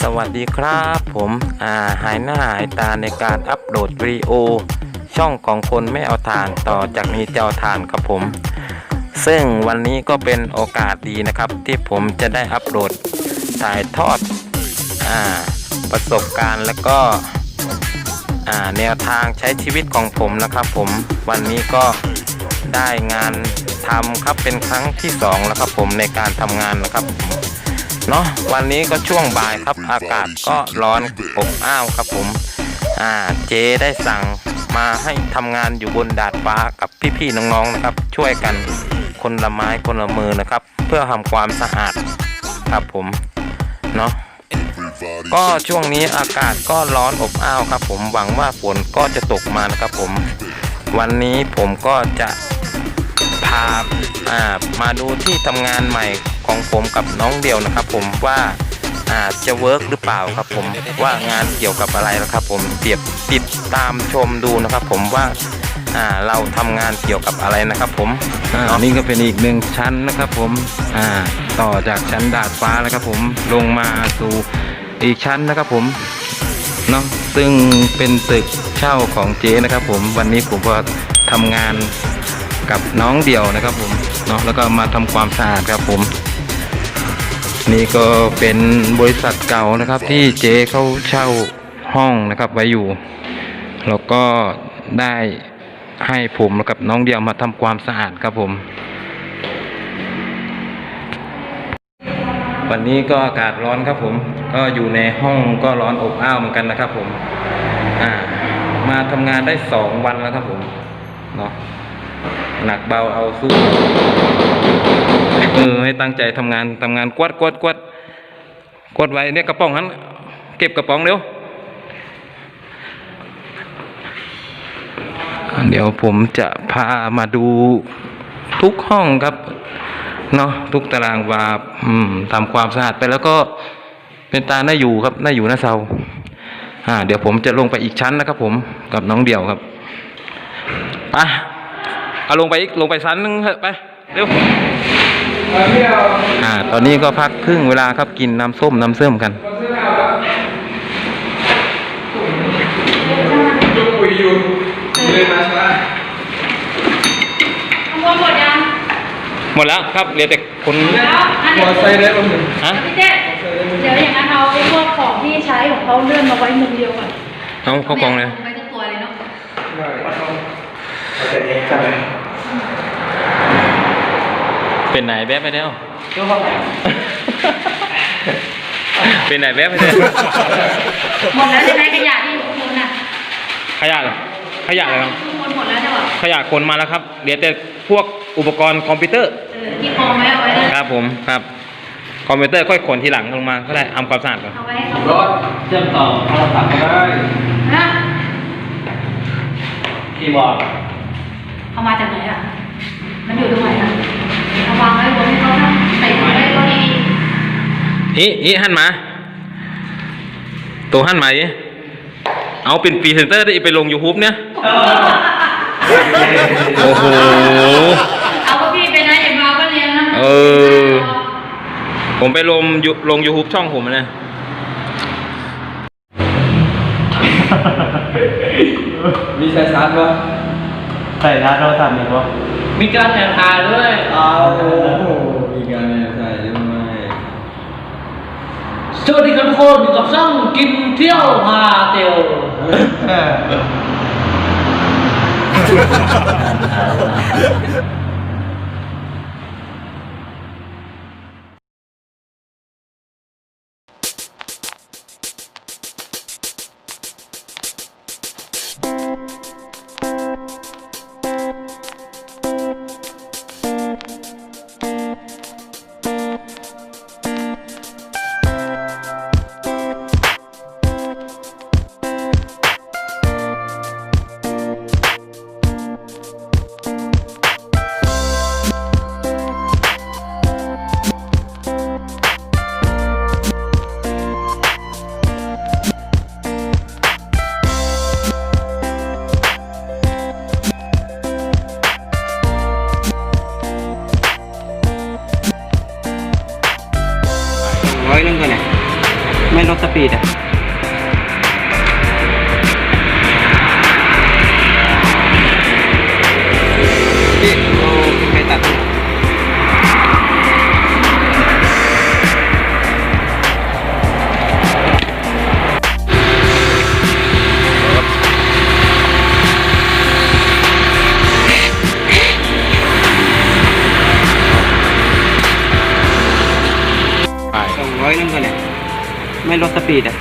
สวัสดีครับผมอ่าหายหน้าหายตาในการอัปโหลดวิดีโอ ช่องของคนไม่เอาทานต่อจากนี้จะเอาทานครับผม ซึ่งวันนี้ก็เป็นโอกาสดีนะครับ ที่ผมจะได้อัปโหลดถ่ายทอดอาประสบการณ์แล้วก็อ่าแนวทางใช้ชีวิตของผมนะครับผมวันนี้ก็ได้งานทำครับเป็นครั้งที่สองแล้วครับผมในการทำงานนะครับผม เนาะวันนี้ก็ช่วงบ่ายครับอากาศก็ร้อนอบอ้าวครับผมอ่าเจได้สั่งมาให้ทำงานอยู่บนดาดฟ้ากับพี่ๆน้องๆนะครับ ช่วยกันคนละไม้คนละมือนะครับ เพื่อทำความสะอาดครับผมเนาะก็ช่วงนี้อากาศก็ร้อนอบอ้าวครับ ผมหวังว่าฝนก็จะตกมานะครับผม วันนี้ผมก็จะาอ่ามาดูที่ทำงานใหม่ของผมกับน้องเดียวนะครับ ผมว่าอ่าจะเวิร์กหรือเปล่าครับผมว่างานเกี่ยวกับอะไรนะครับ ผมเปรียบติดตามชมดูนะครับ ผมว่าอ่าเราทำงานเกี่ยวกับอะไรนะครับ ผมอ่านี่ก็เป็นอีกหนึ่งชั้นนะครับ ผมอ่าต่อจากชั้นดาดฟ้านะครับ ผมลงมาสู่อีกชั้นนะครับ ผมเนาะซึ่งเป็นตึกเช่าของเจ๊นะครับ ผมวันนี้ผมก็ทำงาน กับน้องเดี่ยวนะครับผมเนาะแล้วก็มาทำความสะอาดครับผม นี่ก็เป็นบริษัทเก่านะครับ ที่เจ๊เขาเช่าห้องนะครับไว้อยู่ แล้วก็ได้ให้ผมกับน้องเดียวมาทำความสะอาดครับผม วันนี้ก็อากาศร้อนครับผม ก็อยู่ในห้องก็ร้อนอบอ้าวเหมือนกันนะครับผม อ่า มาทำงานได้สองวันแล้วครับผม เนาะ หนักเบาเอาสู้เออให้ตั้งใจทำงานทำงานกวดกวดกวดกวดไว้เนี่ยกระป๋องนั้นเก็บกระป๋องเร็วเดี๋ยวผมจะพามาดูทุกห้องครับเนาะทุกตารางวาอืมทำความสะอาดไปแล้วก็เป็นตาหน้าอยู่ครับหน้าอยู่หน้าเสาอ่า เดี๋ยวผมจะลงไปอีกชั้นนะครับผมกับน้องเดี่ยวครับไป เอาลงไปอีกลงไปชั้นนึงเถอะไปเร็วอ่า ตอนนี้ก็พักครึ่งเวลาครับกินน้ำส้มน้ำเสื่อมกันยกปุ๋ยอยู่เลยมาใช่ไหมขโมยหมดยังหมดแล้วครับเหลือแต่คนแล้วอันมเดี๋อยวไซค์ได้บ้างหนึ่งฮะพี่เจ๊เดี๋ยวอย่างนั้นเอาไอ้พวกของที่ใช้ของเขาเลื่อนมาไว้มุมเดียวก่อนเอาเข้ากล่องเลยไม่ทุกตัวเลยเนาะได้ เอาแต่เองกันเลยเป็นไหนแวบไปแล้วเจ้าห้องไหนเป็นไหนแวบไปแล้วหมดแล้วใช่ไหมขยะที่อยู่ข้างบนน่ะขยะเหรอขยะอะไรครับ ข้างบนหมดแล้วใช่ป่ะขยะคนมาแล้วครับเหลือแต่พวกอุปกรณ์คอมพิวเตอร์ เออที่กองไว้เอาไว้นะครับ ผมครับ คอมพิวเตอร์ค่อยขนทีหลังลงมาก็ได้ทำความสะอาดก่อนเอาไว้ให้เขารถเชื่อมต่อโทรศัพท์ก็ได้ฮะคีย์บอร์ด เอามาจากไหนอะ มันอยู่ตรงไหนอะเอาวางไว้บนเขานะใส่ไว้ก็ดีอีอีหันมา ตัวหันมาอีเอาเป็นพรีเซนเตอร์ได้ไปลง YouTube เนี่ย โอ้โหเอาพวกพี่ไปนะอย่ามาก็เลี้ยงนะเออ ผมไปลงยูลง YouTube ช่องผมนะมีสายชาร์จปะ ใส่ชาร์จโทรศัพท์มีปะมีการแอบถ่ายด้วยเอามีการแอบถ่ายด้วยสวัสดีครับทุกคนอยู่กับช่องกินเที่ยวหาเตียวฮ่า ร้อยนึงก่อนเนี่ยไม่ลดสปีดอะ ร้อยนึงก่อนเนี่ยไม่ลดสปีดอะ